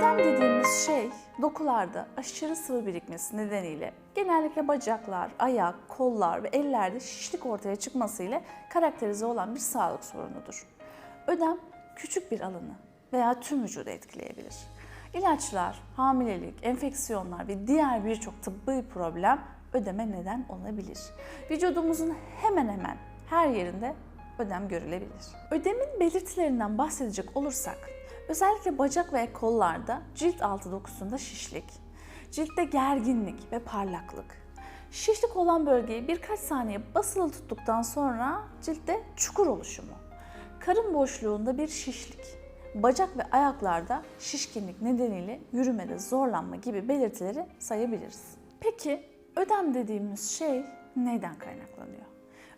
Ödem dediğimiz şey dokularda aşırı sıvı birikmesi nedeniyle genellikle bacaklar, ayak, kollar ve ellerde şişlik ortaya çıkmasıyla karakterize olan bir sağlık sorunudur. Ödem küçük bir alanı veya tüm vücudu etkileyebilir. İlaçlar, hamilelik, enfeksiyonlar ve diğer birçok tıbbi problem ödeme neden olabilir. Vücudumuzun hemen hemen her yerinde ödem görülebilir. Ödemin belirtilerinden bahsedecek olursak, özellikle bacak ve kollarda cilt altı dokusunda şişlik, ciltte gerginlik ve parlaklık, şişlik olan bölgeyi birkaç saniye basılı tuttuktan sonra ciltte çukur oluşumu, karın boşluğunda bir şişlik, bacak ve ayaklarda şişkinlik nedeniyle yürümede zorlanma gibi belirtileri sayabiliriz. Peki ödem dediğimiz şey neyden kaynaklanıyor?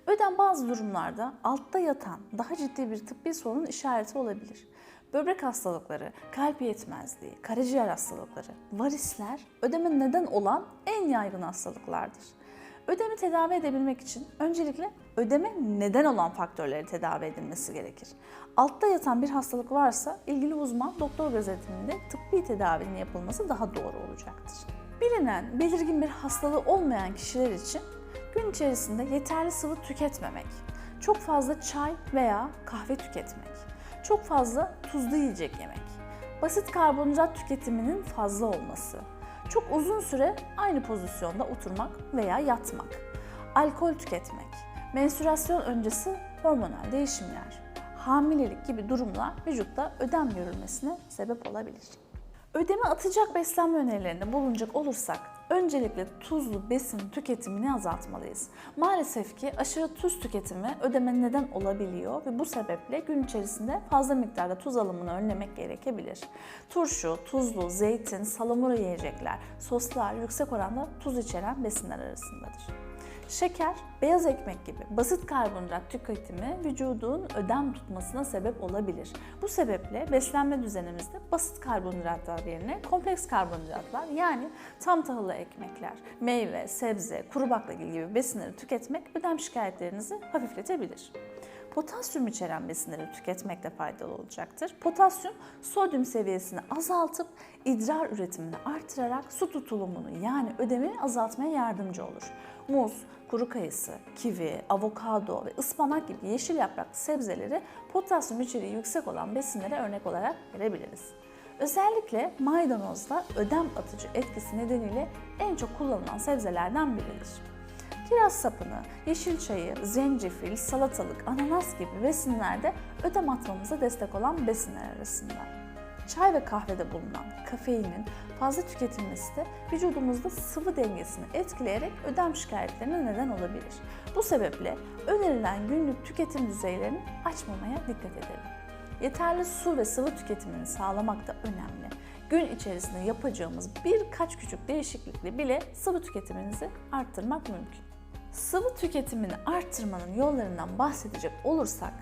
Ödem bazı durumlarda altta yatan daha ciddi bir tıbbi sorunun işareti olabilir. Böbrek hastalıkları, kalp yetmezliği, karaciğer hastalıkları, varisler ödeme neden olan en yaygın hastalıklardır. Ödemi tedavi edebilmek için öncelikle ödeme neden olan faktörleri tedavi edilmesi gerekir. Altta yatan bir hastalık varsa ilgili uzman doktor gözetiminde tıbbi tedavinin yapılması daha doğru olacaktır. Bilinen belirgin bir hastalığı olmayan kişiler için gün içerisinde yeterli sıvı tüketmemek, çok fazla çay veya kahve tüketmek, çok fazla tuzlu yiyecek yemek, basit karbonhidrat tüketiminin fazla olması, çok uzun süre aynı pozisyonda oturmak veya yatmak, alkol tüketmek, menstruasyon öncesi hormonal değişimler, hamilelik gibi durumlar vücutta ödem görülmesine sebep olabilir. Ödeme atacak beslenme önerilerinde bulunacak olursak öncelikle tuzlu besin tüketimini azaltmalıyız. Maalesef ki aşırı tuz tüketimi ödeme neden olabiliyor ve bu sebeple gün içerisinde fazla miktarda tuz alımını önlemek gerekebilir. Turşu, tuzlu, zeytin, salamura yiyecekler, soslar yüksek oranda tuz içeren besinler arasındadır. Şeker, beyaz ekmek gibi basit karbonhidrat tüketimi vücudun ödem tutmasına sebep olabilir. Bu sebeple beslenme düzenimizde basit karbonhidratlar yerine kompleks karbonhidratlar yani tam tahıllı ekmekler, meyve, sebze, kuru baklagil gibi besinleri tüketmek ödem şikayetlerinizi hafifletebilir. Potasyum içeren besinleri tüketmek de faydalı olacaktır. Potasyum sodyum seviyesini azaltıp idrar üretimini artırarak su tutulumunu yani ödemi azaltmaya yardımcı olur. Muz, kuru kayısı, kivi, avokado ve ıspanak gibi yeşil yapraklı sebzeleri potasyum içeriği yüksek olan besinlere örnek olarak verebiliriz. Özellikle maydanozda ödem atıcı etkisi nedeniyle en çok kullanılan sebzelerden biridir. Kiraz sapını, yeşil çayı, zencefil, salatalık, ananas gibi besinlerde ödem atmamıza destek olan besinler arasında. Çay ve kahvede bulunan kafeinin fazla tüketilmesi de vücudumuzda sıvı dengesini etkileyerek ödem şikayetlerine neden olabilir. Bu sebeple önerilen günlük tüketim düzeylerini açmamaya dikkat edelim. Yeterli su ve sıvı tüketimini sağlamak da önemli. Gün içerisinde yapacağımız birkaç küçük değişiklikle bile sıvı tüketiminizi arttırmak mümkün. Sıvı tüketimini arttırmanın yollarından bahsedecek olursak,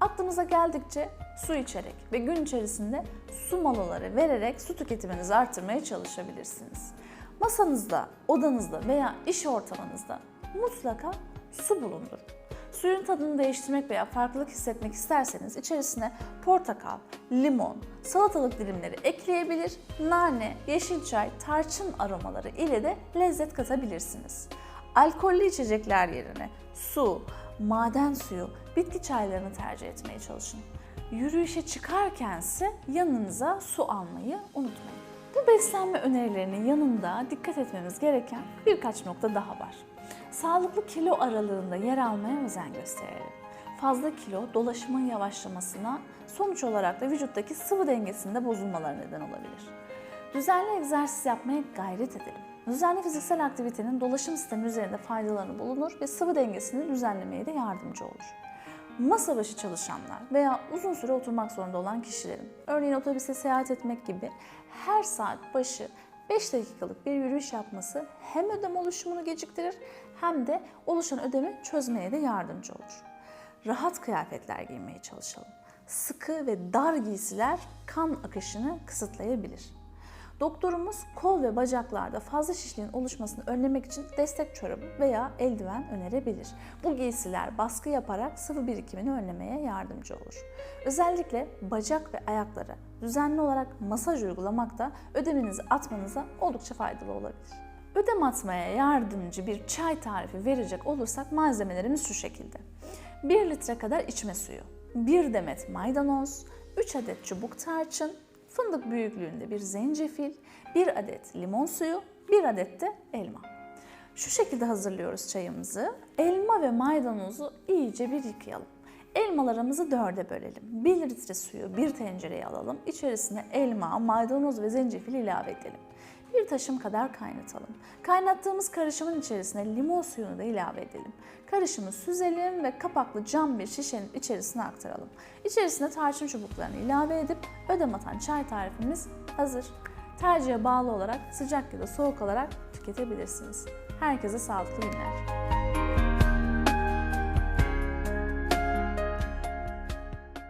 aklımıza geldikçe su içerek ve gün içerisinde su molaları vererek su tüketiminizi arttırmaya çalışabilirsiniz. Masanızda, odanızda veya iş ortamınızda mutlaka su bulundurun. Suyun tadını değiştirmek veya farklılık hissetmek isterseniz içerisine portakal, limon, salatalık dilimleri ekleyebilir, nane, yeşil çay, tarçın aromaları ile de lezzet katabilirsiniz. Alkollü içecekler yerine su, maden suyu, bitki çaylarını tercih etmeye çalışın. Yürüyüşe çıkarkense yanınıza su almayı unutmayın. Bu beslenme önerilerinin yanında dikkat etmemiz gereken birkaç nokta daha var. Sağlıklı kilo aralığında yer almaya özen gösterelim. Fazla kilo dolaşımın yavaşlamasına, sonuç olarak da vücuttaki sıvı dengesinde bozulmalara neden olabilir. Düzenli egzersiz yapmaya gayret edelim. Düzenli fiziksel aktivitenin dolaşım sistemi üzerinde faydalarını bulunur ve sıvı dengesini düzenlemeye de yardımcı olur. Masa başı çalışanlar veya uzun süre oturmak zorunda olan kişilerin, örneğin otobüse seyahat etmek gibi her saat başı 5 dakikalık bir yürüyüş yapması hem ödem oluşumunu geciktirir hem de oluşan ödemi çözmeye de yardımcı olur. Rahat kıyafetler giymeye çalışalım. Sıkı ve dar giysiler kan akışını kısıtlayabilir. Doktorumuz kol ve bacaklarda fazla şişliğin oluşmasını önlemek için destek çorabı veya eldiven önerebilir. Bu giysiler baskı yaparak sıvı birikimini önlemeye yardımcı olur. Özellikle bacak ve ayaklara düzenli olarak masaj uygulamak da ödeminizi atmanıza oldukça faydalı olabilir. Ödem atmaya yardımcı bir çay tarifi verecek olursak malzemelerimiz şu şekilde. 1 litre kadar içme suyu, 1 demet maydanoz, 3 adet çubuk tarçın, fındık büyüklüğünde bir zencefil, 1 adet limon suyu, 1 adet de elma. Şu şekilde hazırlıyoruz çayımızı. Elma ve maydanozu iyice bir yıkayalım. Elmalarımızı dörde bölelim. 1 litre suyu bir tencereye alalım. İçerisine elma, maydanoz ve zencefil ilave edelim. Bir taşım kadar kaynatalım. Kaynattığımız karışımın içerisine limon suyunu da ilave edelim. Karışımı süzelim ve kapaklı cam bir şişenin içerisine aktaralım. İçerisine tarçın çubuklarını ilave edip ödem atan çay tarifimiz hazır. Tercihe bağlı olarak sıcak ya da soğuk olarak tüketebilirsiniz. Herkese sağlıklı günler.